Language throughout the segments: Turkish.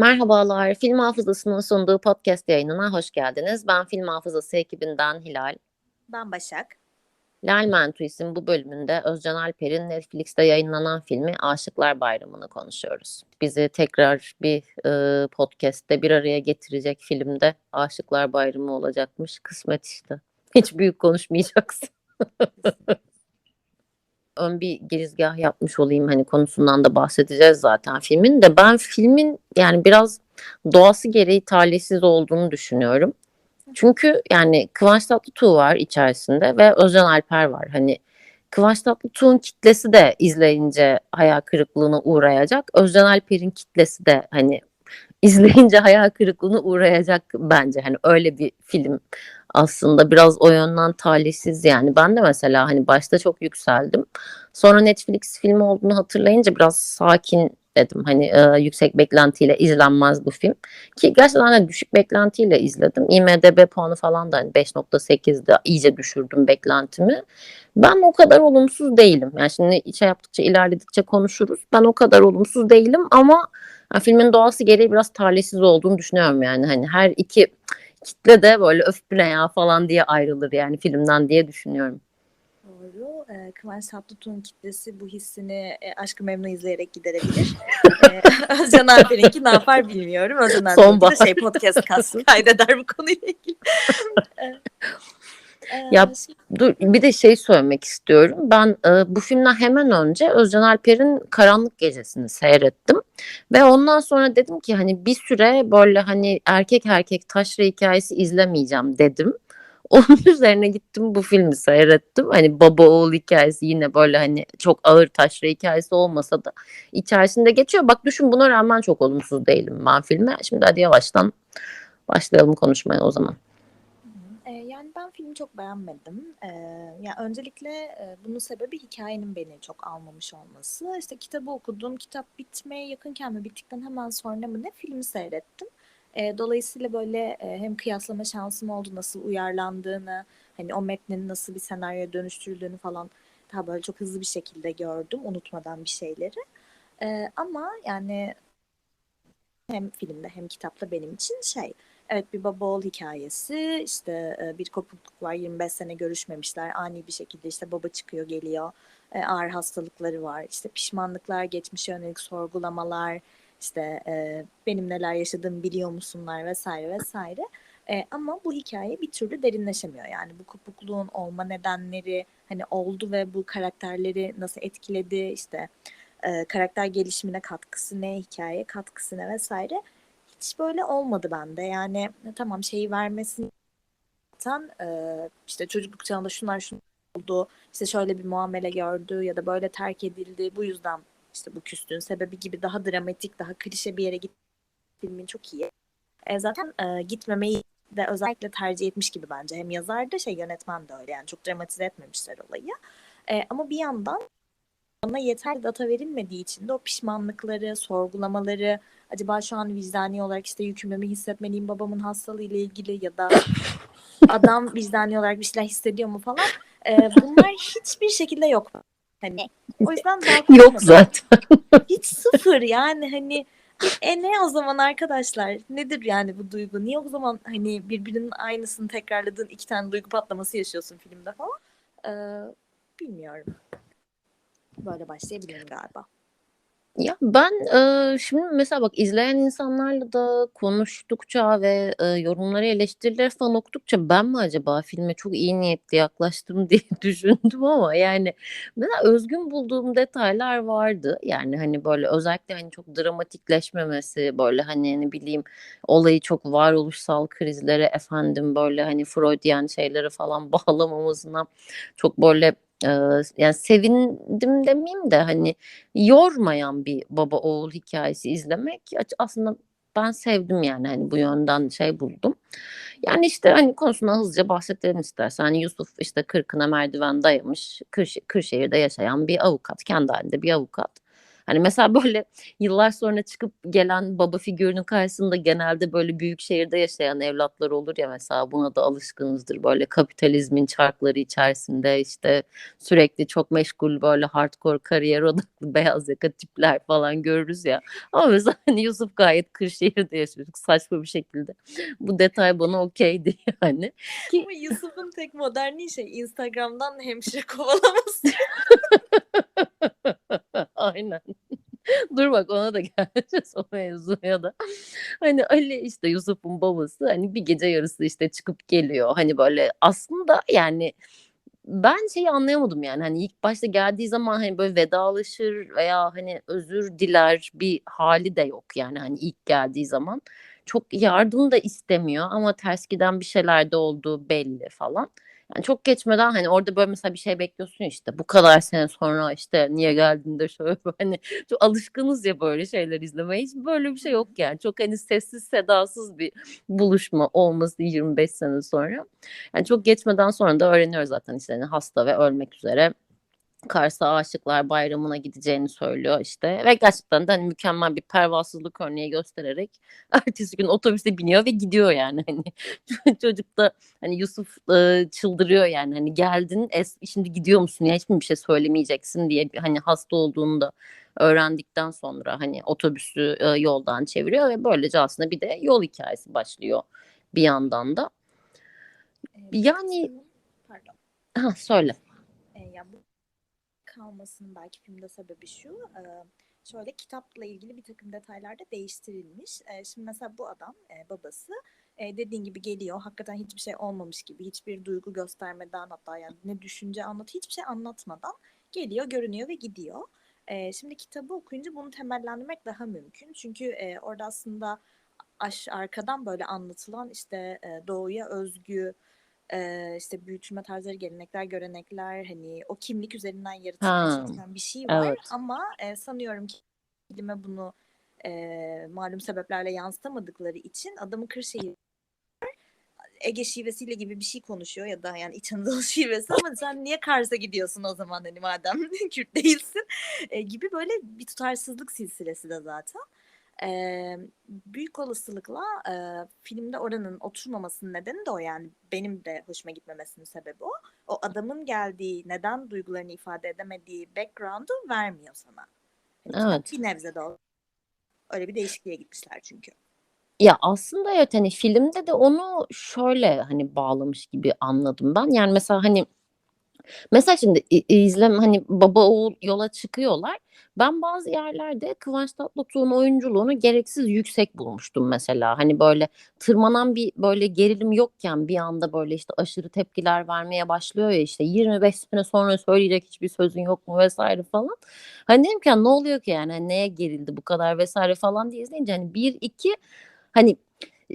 Merhabalar, Film Hafızası'nın sunduğu podcast yayınına hoş geldiniz. Ben Film Hafızası ekibinden Hilal. Ben Başak. Lal Mentuis'in bu bölümünde Özcan Alper'in Netflix'te yayınlanan filmi Aşıklar Bayramı'nı konuşuyoruz. Bizi tekrar bir e, podcast'te bir araya getirecek filmde Aşıklar Bayramı olacakmış. Kısmet işte. Hiç büyük konuşmayacaksın. ön bir girizgah yapmış olayım hani konusundan da bahsedeceğiz zaten filmin de ben filmin yani biraz doğası gereği talihsiz olduğunu düşünüyorum. Çünkü yani Kıvanç Tatlıtuğ var içerisinde ve Özcan Alper var. Hani Kıvanç Tatlıtuğ'un kitlesi de izleyince hayal kırıklığına uğrayacak. Özcan Alper'in kitlesi de hani izleyince hayal kırıklığına uğrayacak bence. Hani öyle bir film aslında biraz o yönden talihsiz yani. Ben de mesela hani başta çok yükseldim. Sonra Netflix filmi olduğunu hatırlayınca biraz sakin dedim. Hani e, yüksek beklentiyle izlenmez bu film. Ki gerçekten de düşük beklentiyle izledim. IMDB puanı falan da hani 5.8'de iyice düşürdüm beklentimi. Ben o kadar olumsuz değilim. Yani şimdi içe yaptıkça ilerledikçe konuşuruz. Ben o kadar olumsuz değilim ama yani filmin doğası gereği biraz talihsiz olduğunu düşünüyorum yani. Hani her iki kitle de böyle öf bu ne ya falan diye ayrılır yani filmden diye düşünüyorum. Doğru. Ee, Kıvanç Tatlıtuğ'un kitlesi bu hissini e, Aşkı Memnu izleyerek giderebilir. ee, Özcan Alper'inki ne yapar bilmiyorum. Özcan Alper'inki de şey podcast kaydeder bu konuyla ilgili. Ya dur bir de şey söylemek istiyorum. Ben e, bu filmden hemen önce Özcan Alper'in Karanlık Gecesi'ni seyrettim. Ve ondan sonra dedim ki hani bir süre böyle hani erkek erkek taşra hikayesi izlemeyeceğim dedim. Onun üzerine gittim bu filmi seyrettim. Hani baba oğul hikayesi yine böyle hani çok ağır taşra hikayesi olmasa da içerisinde geçiyor. Bak düşün buna rağmen çok olumsuz değilim ben filme. Şimdi hadi yavaştan başlayalım konuşmaya o zaman. Ben filmi çok beğenmedim. Ee, yani öncelikle e, bunun sebebi hikayenin beni çok almamış olması. İşte kitabı okudum, kitap bitmeye yakınken mi bittikten hemen sonra mı ne filmi seyrettim. E, dolayısıyla böyle e, hem kıyaslama şansım oldu nasıl uyarlandığını, hani o metnin nasıl bir senaryoya dönüştürüldüğünü falan daha böyle çok hızlı bir şekilde gördüm unutmadan bir şeyleri. E, ama yani hem filmde hem kitapta benim için şey evet bir baba oğul hikayesi işte e, bir kopukluk var 25 sene görüşmemişler. Ani bir şekilde işte baba çıkıyor geliyor. E, ağır hastalıkları var. İşte pişmanlıklar geçmişe yönelik sorgulamalar işte e, benim neler yaşadığımı biliyor musunlar vesaire vesaire. Ama bu hikaye bir türlü derinleşemiyor. Yani bu kopukluğun olma nedenleri hani oldu ve bu karakterleri nasıl etkiledi işte karakter gelişimine katkısı ne, hikaye katkısı ne vesaire hiç böyle olmadı bende. Yani tamam şeyi vermesin zaten e, işte çocukluk çağında şunlar şunlar oldu işte şöyle bir muamele gördü ya da böyle terk edildi bu yüzden işte bu küstüğün sebebi gibi daha dramatik, daha klişe bir yere git filmin çok iyi. E, zaten e, gitmemeyi de özellikle tercih etmiş gibi bence. Hem yazar da şey yönetmen de öyle yani çok dramatize etmemişler olayı. E, ama bir yandan bana yeterli data verilmediği için de o pişmanlıkları, sorgulamaları, acaba şu an vicdani olarak işte yükümlülüğümü hissetmeliyim babamın hastalığı ile ilgili ya da adam vicdani olarak bir şeyler hissediyor mu falan. E, bunlar hiçbir şekilde yok. Hani o yüzden daha yok zaten. Hiç sıfır yani hani e ne o zaman arkadaşlar? Nedir yani bu duygu? Niye o zaman hani birbirinin aynısını tekrarladığın iki tane duygu patlaması yaşıyorsun filmde falan? Ee, bilmiyorum. Böyle başlayabilirim galiba. Ya ben e, şimdi mesela bak izleyen insanlarla da konuştukça ve e, yorumları eleştirileri falan okudukça ben mi acaba filme çok iyi niyetli yaklaştım diye düşündüm ama yani mesela özgün bulduğum detaylar vardı. Yani hani böyle özellikle hani çok dramatikleşmemesi böyle hani ne bileyim olayı çok varoluşsal krizlere efendim böyle hani Freudian şeyleri falan bağlamamızına çok böyle yani sevindim demeyeyim de hani yormayan bir baba oğul hikayesi izlemek aslında ben sevdim yani hani bu yönden şey buldum. Yani işte hani konusuna hızlıca bahsedelim istersen. Hani Yusuf işte kırkına merdiven dayamış Kırş Kırşehir'de yaşayan bir avukat. Kendi halinde bir avukat. Hani mesela böyle yıllar sonra çıkıp gelen baba figürünün karşısında genelde böyle büyük şehirde yaşayan evlatlar olur ya mesela buna da alışkınızdır. Böyle kapitalizmin çarkları içerisinde işte sürekli çok meşgul böyle hardcore kariyer odaklı beyaz yaka tipler falan görürüz ya. Ama mesela hani Yusuf gayet Kırşehir'de yaşıyor. Çok Saçma bir şekilde. Bu detay bana okeydi yani. Ki Ama Yusuf'un tek moderni şey Instagram'dan hemşire kovalaması. Aynen. Dur bak ona da geleceğiz o mevzuya da. Hani Ali işte Yusuf'un babası hani bir gece yarısı işte çıkıp geliyor. Hani böyle aslında yani ben şeyi anlayamadım yani hani ilk başta geldiği zaman hani böyle vedalaşır veya hani özür diler bir hali de yok yani hani ilk geldiği zaman. Çok yardım da istemiyor ama ters giden bir şeyler de olduğu belli falan. Yani çok geçmeden hani orada böyle mesela bir şey bekliyorsun işte bu kadar sene sonra işte niye geldin? de şöyle hani çok alışkınız ya böyle şeyler izlemeye. Hiç böyle bir şey yok yani. Çok hani sessiz sedasız bir buluşma olması 25 sene sonra. Yani çok geçmeden sonra da öğreniyoruz zaten işte hani hasta ve ölmek üzere Kars'a Aşıklar Bayramı'na gideceğini söylüyor işte. Ve gerçekten de hani mükemmel bir pervasızlık örneği göstererek ertesi gün otobüse biniyor ve gidiyor yani. Hani çocuk da hani Yusuf e, çıldırıyor yani. Hani geldin es, şimdi gidiyor musun ya? Hiç mi bir şey söylemeyeceksin diye hani hasta olduğunu da öğrendikten sonra hani otobüsü e, yoldan çeviriyor ve böylece aslında bir de yol hikayesi başlıyor bir yandan da. Ee, Yani ha söyle. Kalmasının belki filmde sebebi şu. e, şöyle kitapla ilgili bir takım detaylar da değiştirilmiş. E, şimdi mesela bu adam e, babası e, dediğin gibi geliyor. Hakikaten hiçbir şey olmamış gibi, hiçbir duygu göstermeden hatta yani ne düşünce anlat, hiçbir şey anlatmadan geliyor, görünüyor ve gidiyor. E, şimdi kitabı okuyunca bunu temellendirmek daha mümkün. Çünkü e, orada aslında aş arkadan böyle anlatılan işte e, doğuya özgü e, işte büyütülme tarzları, gelenekler, görenekler hani o kimlik üzerinden çalışan bir şey var evet. ama e, sanıyorum ki filme bunu e, malum sebeplerle yansıtamadıkları için adamın Kırşehir Ege şivesiyle gibi bir şey konuşuyor ya da yani İç Anadolu şivesi ama sen niye Kars'a gidiyorsun o zaman hani madem Kürt değilsin e, gibi böyle bir tutarsızlık silsilesi de zaten. E, büyük olasılıkla e, filmde oranın oturmamasının nedeni de o yani benim de hoşuma gitmemesinin sebebi o. O adamın geldiği neden duygularını ifade edemediği background'u vermiyor sana. Kitap Evet. bir nebze de olsa öyle bir değişikliğe gitmişler çünkü. Ya aslında evet hani filmde de onu şöyle hani bağlamış gibi anladım ben. Yani mesela hani mesela şimdi izlem hani baba oğul yola çıkıyorlar. Ben bazı yerlerde Kıvanç Tatlıtuğ'un oyunculuğunu gereksiz yüksek bulmuştum mesela. Hani böyle tırmanan bir böyle gerilim yokken bir anda böyle işte aşırı tepkiler vermeye başlıyor ya işte 25 sene sonra söyleyecek hiçbir sözün yok mu vesaire falan. Hani dedim ki "Ya ne oluyor ki yani Hani neye gerildi bu kadar vesaire falan diye izleyince hani bir iki hani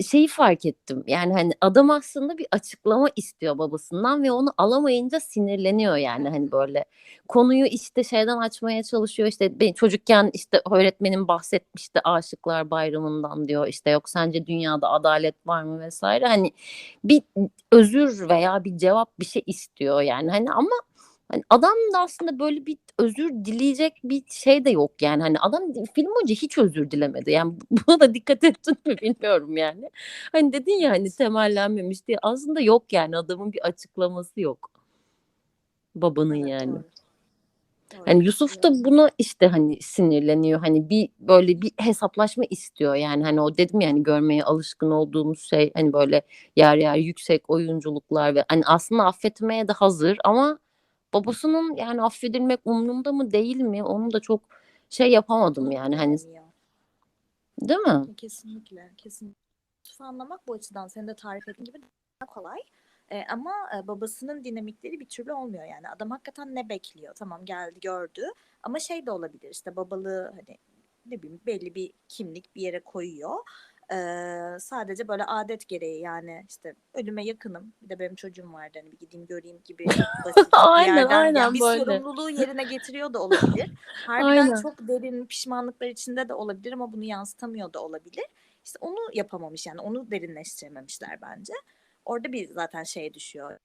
şeyi fark ettim. Yani hani adam aslında bir açıklama istiyor babasından ve onu alamayınca sinirleniyor yani hani böyle konuyu işte şeyden açmaya çalışıyor işte ben çocukken işte öğretmenim bahsetmişti Aşıklar Bayramı'ndan diyor işte yok sence dünyada adalet var mı vesaire hani bir özür veya bir cevap bir şey istiyor yani hani ama Hani adam da aslında böyle bir özür dileyecek bir şey de yok yani. Hani adam film boyunca hiç özür dilemedi. Yani buna da dikkat ettin mi bilmiyorum yani. Hani dedin ya hani temellenmemiş diye. Aslında yok yani adamın bir açıklaması yok. Babanın yani. Hani Yusuf da buna işte hani sinirleniyor. Hani bir böyle bir hesaplaşma istiyor yani. Hani o dedim ya hani görmeye alışkın olduğumuz şey hani böyle yer yer yüksek oyunculuklar ve hani aslında affetmeye de hazır ama babasının yani affedilmek umrunda mı değil mi onu da çok şey yapamadım yani hani değil mi? Kesinlikle, kesinlikle. Anlamak bu açıdan senin de tarif ettiğin gibi daha kolay. Ee, ama e, babasının dinamikleri bir türlü olmuyor yani. Adam hakikaten ne bekliyor? Tamam geldi gördü. Ama şey de olabilir işte babalığı hani ne bileyim belli bir kimlik bir yere koyuyor. Ee, sadece böyle adet gereği yani işte ölüme yakınım. Bir de benim çocuğum vardı hani bir gideyim göreyim gibi basit bir Aynen yerden yani aynen bir böyle. sorumluluğu yerine getiriyor da olabilir. Harbiden Aynen. çok derin pişmanlıklar içinde de olabilir ama bunu yansıtamıyor da olabilir. İşte onu yapamamış yani onu derinleştirememişler bence. Orada bir zaten şey düşüyor.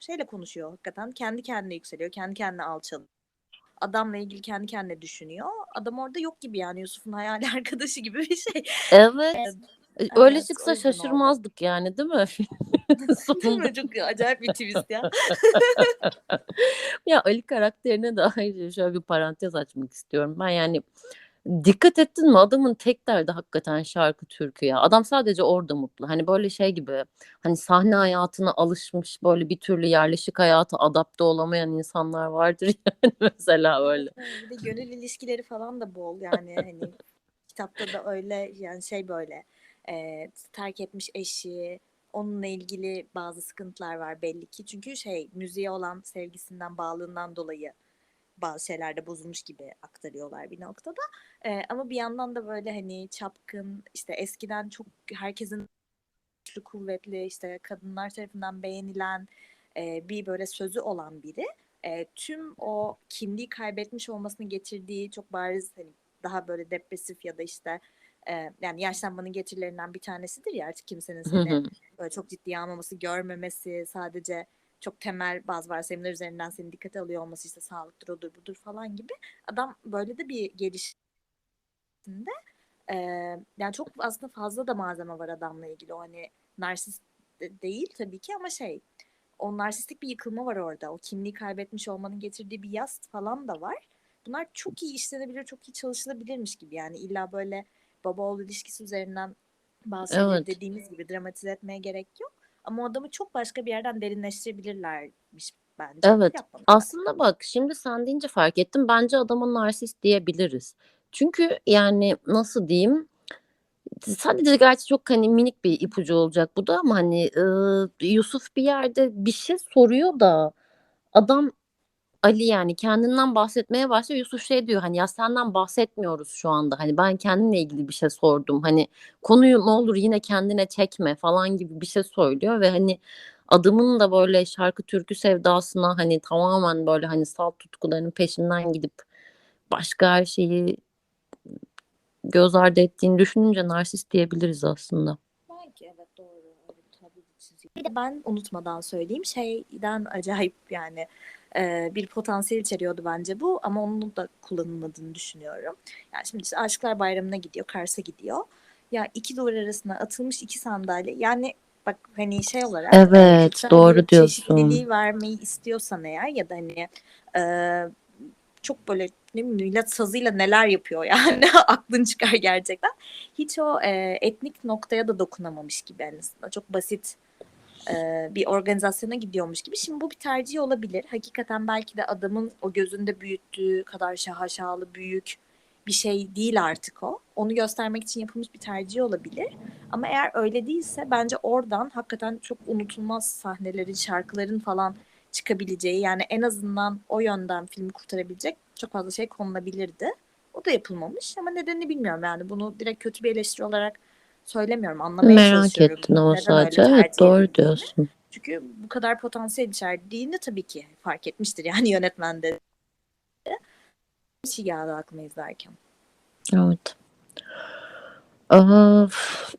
Şeyle konuşuyor hakikaten. Kendi kendine yükseliyor. Kendi kendine alçalıyor. Adamla ilgili kendi kendine düşünüyor. Adam orada yok gibi yani Yusuf'un hayali arkadaşı gibi bir şey. Evet. Evet, Öyle evet, çıksa yüzden oldu. şaşırmazdık yani değil mi? Değil mi? Çok acayip bir twist ya. Ya Ali karakterine de ayrıca şöyle bir parantez açmak istiyorum. Ben yani dikkat ettin mi adamın tek derdi hakikaten şarkı türkü ya. Adam sadece orada mutlu. Hani böyle şey gibi hani sahne hayatına alışmış böyle bir türlü yerleşik hayata adapte olamayan insanlar vardır yani mesela öyle. Bir de gönül ilişkileri falan da bol yani hani kitapta da öyle yani şey böyle e, terk etmiş eşi onunla ilgili bazı sıkıntılar var belli ki çünkü şey müziğe olan sevgisinden bağlılığından dolayı bazı şeylerde bozulmuş gibi aktarıyorlar bir noktada. E, ama bir yandan da böyle hani çapkın işte eskiden çok herkesin güçlü kuvvetli işte kadınlar tarafından beğenilen e, bir böyle sözü olan biri e, tüm o kimliği kaybetmiş olmasının getirdiği çok bariz hani daha böyle depresif ya da işte e, yani yaşlanmanın getirilerinden bir tanesidir ya artık kimsenin seni böyle çok ciddiye almaması, görmemesi, sadece çok temel bazı varsayımlar üzerinden seni dikkate alıyor olması işte sağlıktır odur budur falan gibi. Adam böyle de bir gelişimde e, yani çok aslında fazla da malzeme var adamla ilgili o hani narsist de- değil tabii ki ama şey o narsistik bir yıkılma var orada. O kimliği kaybetmiş olmanın getirdiği bir yas falan da var. Bunlar çok iyi işlenebilir, çok iyi çalışılabilirmiş gibi. Yani illa böyle baba oğul ilişkisi üzerinden şeyleri Evet. dediğimiz gibi dramatize etmeye gerek yok. Ama adamı çok başka bir yerden derinleştirebilirlermiş bence. Evet. Yapmamışlar. Aslında bak şimdi sen deyince fark ettim. Bence adama narsist diyebiliriz. Çünkü yani nasıl diyeyim? Sadece gerçi çok hani minik bir ipucu olacak bu da ama hani e, Yusuf bir yerde bir şey soruyor da adam Ali yani kendinden bahsetmeye başlıyor. Yusuf şey diyor hani ya senden bahsetmiyoruz şu anda. Hani ben kendimle ilgili bir şey sordum. Hani konuyu ne olur yine kendine çekme falan gibi bir şey söylüyor ve hani adamın da böyle şarkı türkü sevdasına hani tamamen böyle hani salt tutkularının peşinden gidip başka her şeyi göz ardı ettiğini düşününce narsist diyebiliriz aslında. Bir de ben unutmadan söyleyeyim şeyden acayip yani e, bir potansiyel içeriyordu bence bu ama onun da kullanılmadığını düşünüyorum. Yani şimdi işte Aşıklar Bayramı'na gidiyor, Kars'a gidiyor. Ya iki duvar arasına atılmış iki sandalye. Yani bak hani şey olarak Evet, kültürel doğru diyorsun. çeşitliliği vermeyi istiyorsan eğer ya da hani e, çok böyle ne millet sazıyla neler yapıyor yani aklın çıkar gerçekten. Hiç o e, etnik noktaya da dokunamamış gibi en azından. Çok basit e, bir organizasyona gidiyormuş gibi. Şimdi bu bir tercih olabilir. Hakikaten belki de adamın o gözünde büyüttüğü kadar şahaşalı büyük bir şey değil artık o. Onu göstermek için yapılmış bir tercih olabilir. Ama eğer öyle değilse bence oradan hakikaten çok unutulmaz sahnelerin, şarkıların falan çıkabileceği yani en azından o yönden filmi kurtarabilecek çok fazla şey konulabilirdi. O da yapılmamış ama nedenini bilmiyorum yani bunu direkt kötü bir eleştiri olarak söylemiyorum anlamaya Merak çalışıyorum. ettin ama neden öyle sadece. Evet tercih doğru edildiğini. diyorsun. Çünkü bu kadar potansiyel içerdiğini tabii ki fark etmiştir yani yönetmen de. Bir şey geldi aklıma izlerken. Evet. Aa,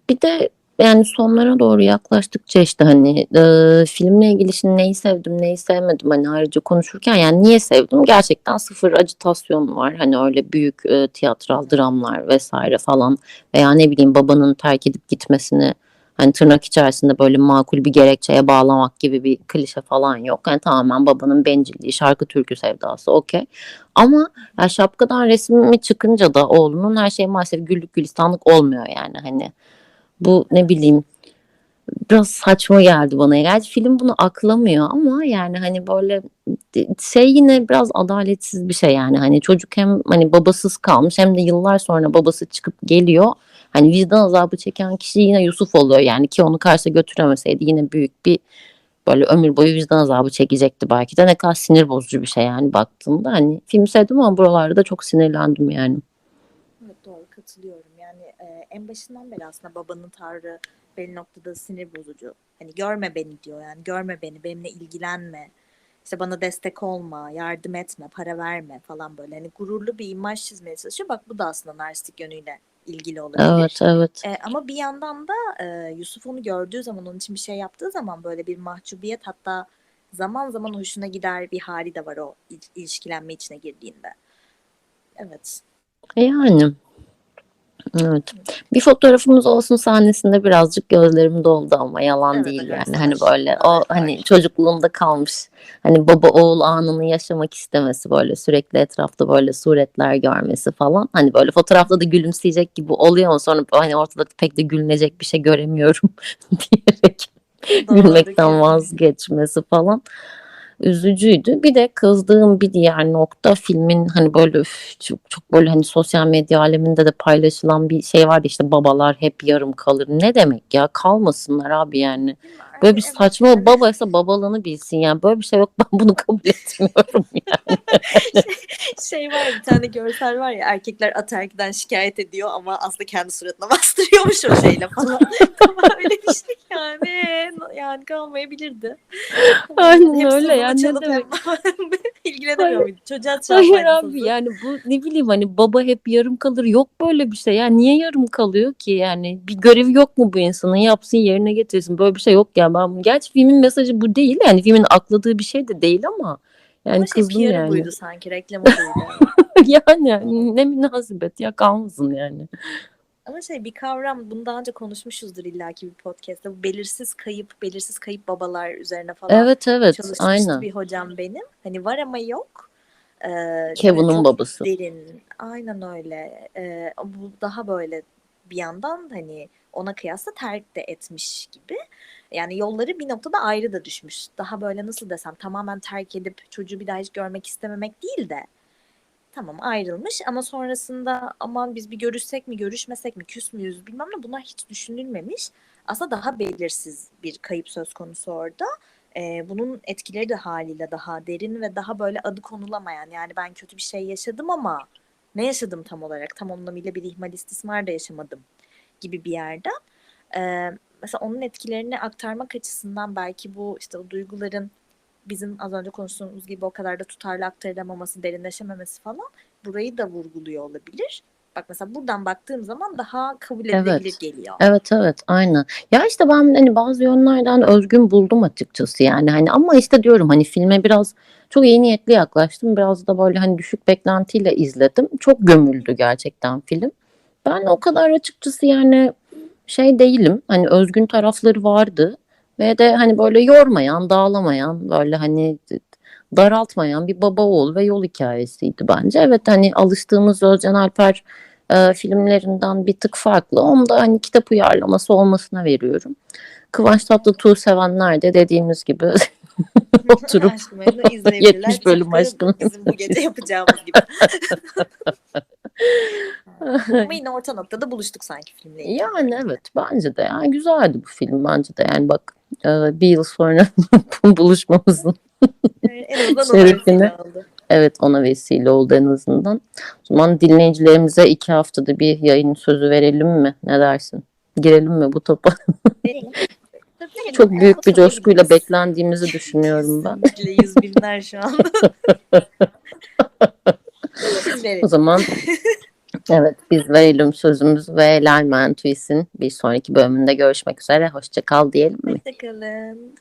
bir de yani sonlara doğru yaklaştıkça işte hani e, filmle ilgili şimdi neyi sevdim neyi sevmedim hani ayrıca konuşurken yani niye sevdim gerçekten sıfır acitasyon var hani öyle büyük e, tiyatral dramlar vesaire falan veya ne bileyim babanın terk edip gitmesini hani tırnak içerisinde böyle makul bir gerekçeye bağlamak gibi bir klişe falan yok. Yani tamamen babanın bencilliği, şarkı türkü sevdası okey. Ama ya şapkadan resmi çıkınca da oğlunun her şey maalesef güllük gülistanlık olmuyor yani hani. Bu ne bileyim biraz saçma geldi bana. Gerçi film bunu aklamıyor ama yani hani böyle şey yine biraz adaletsiz bir şey yani. Hani çocuk hem hani babasız kalmış hem de yıllar sonra babası çıkıp geliyor. Hani vicdan azabı çeken kişi yine Yusuf oluyor yani ki onu karşı götüremeseydi yine büyük bir böyle ömür boyu vicdan azabı çekecekti belki de ne kadar sinir bozucu bir şey yani baktığımda hani film sevdim ama buralarda da çok sinirlendim yani. Evet doğru katılıyorum. En başından beri aslında babanın tavrı belli noktada sinir bozucu. Hani görme beni diyor yani görme beni, benimle ilgilenme. İşte bana destek olma, yardım etme, para verme falan böyle. Hani gururlu bir imaj çizmeye çalışıyor. Bak bu da aslında narsistik yönüyle ilgili olabilir. Evet evet. E, ama bir yandan da e, Yusuf onu gördüğü zaman, onun için bir şey yaptığı zaman böyle bir mahcubiyet hatta zaman zaman hoşuna gider bir hali de var o il- ilişkilenme içine girdiğinde. Evet. Yani. Evet. Bir fotoğrafımız olsun sahnesinde birazcık gözlerim doldu ama yalan Evet, değil yani. Hani böyle o hani var. çocukluğunda kalmış hani baba oğul anını yaşamak istemesi böyle sürekli etrafta böyle suretler görmesi falan. Hani böyle fotoğrafta da gülümseyecek gibi oluyor ama sonra hani ortada pek de gülünecek bir şey göremiyorum diyerek Doğru, gülmekten vazgeçmesi falan üzücüydü. Bir de kızdığım bir diğer nokta filmin hani böyle üf, çok, çok böyle hani sosyal medya aleminde de paylaşılan bir şey vardı işte babalar hep yarım kalır. Ne demek ya kalmasınlar abi yani. Böyle bir saçma babaysa babalığını bilsin yani böyle bir şey yok ben bunu kabul etmiyorum yani. şey var bir tane görsel var ya erkekler ataerkiden şikayet ediyor ama aslında kendi suratına bastırıyormuş o şeyle falan. Ama öyle bir şey yani yani kalmayabilirdi. Aynen Hepsi öyle bunu ya, ne demek? ilgilenemiyor Hayır. muydu? Çocuğa Hayır çarpmaydı abi yani bu ne bileyim hani baba hep yarım kalır yok böyle bir şey ya niye yarım kalıyor ki yani bir görevi yok mu bu insanın yapsın yerine getirsin böyle bir şey yok ya ben gerçi filmin mesajı bu değil yani filmin akladığı bir şey de değil ama yani Ama şey kızdım PR'ı yani buydu sanki reklamı buydu. yani ne münasebet ya kalmasın yani Ama şey bir kavram bunu daha önce konuşmuşuzdur illaki bir podcast'te. Bu belirsiz kayıp, belirsiz kayıp babalar üzerine falan evet evet çalışmıştı aynen bir hocam benim. Hani var ama yok. Ee, Kevin'in babası Derin. Aynen öyle. Ee, bu daha böyle bir yandan hani ona kıyasla terk de etmiş gibi. Yani yolları bir noktada ayrı da düşmüş. Daha böyle nasıl desem tamamen terk edip çocuğu bir daha hiç görmek istememek değil de tamam ayrılmış ama sonrasında aman biz bir görüşsek mi görüşmesek mi küs müyüz bilmem ne bunlar hiç düşünülmemiş. Aslında daha belirsiz bir kayıp söz konusu orada. Ee, bunun etkileri de haliyle daha derin ve daha böyle adı konulamayan yani ben kötü bir şey yaşadım ama ne yaşadım tam olarak tam anlamıyla bir ihmal istismar da yaşamadım gibi bir yerde. Ee, mesela onun etkilerini aktarmak açısından belki bu işte o duyguların bizim az önce konuştuğumuz gibi o kadar da tutarlı aktarılamaması, derinleşememesi falan burayı da vurguluyor olabilir. Bak mesela buradan baktığım zaman daha kabul edilebilir Evet. geliyor. Evet evet aynen. Ya işte ben hani bazı yönlerden özgün buldum açıkçası yani hani ama işte diyorum hani filme biraz çok iyi niyetli yaklaştım. Biraz da böyle hani düşük beklentiyle izledim. Çok gömüldü gerçekten film. Ben o kadar açıkçası yani şey değilim. Hani özgün tarafları vardı ve de hani böyle yormayan, dağlamayan, böyle hani daraltmayan bir baba oğul ve yol hikayesiydi bence. Evet hani alıştığımız Özcan Alper e, filmlerinden bir tık farklı. Onu da hani kitap uyarlaması olmasına veriyorum. Kıvanç Tatlıtuğ sevenler de dediğimiz gibi oturup Aşk Memnu izleyebilirler. 70 bölüm Tıpkı aşkın. Bizim bu gece yapacağımız gibi. Ama yine orta noktada buluştuk sanki filmle ilgili. Yani evet bence de yani güzeldi bu film bence de yani bak e, bir yıl sonra buluşmamızın Şerefine. Evet ona vesile oldu en azından. O zaman dinleyicilerimize iki haftada bir yayın sözü verelim mi? Ne dersin? Girelim mi bu topa? Çok büyük bir coşkuyla beklendiğimizi düşünüyorum ben. Yüz binler şu an. Biz O zaman Evet biz verelim sözümüz ve Lerman Twist'in bir sonraki bölümünde görüşmek üzere. Hoşçakal diyelim mi? Hoşçakalın.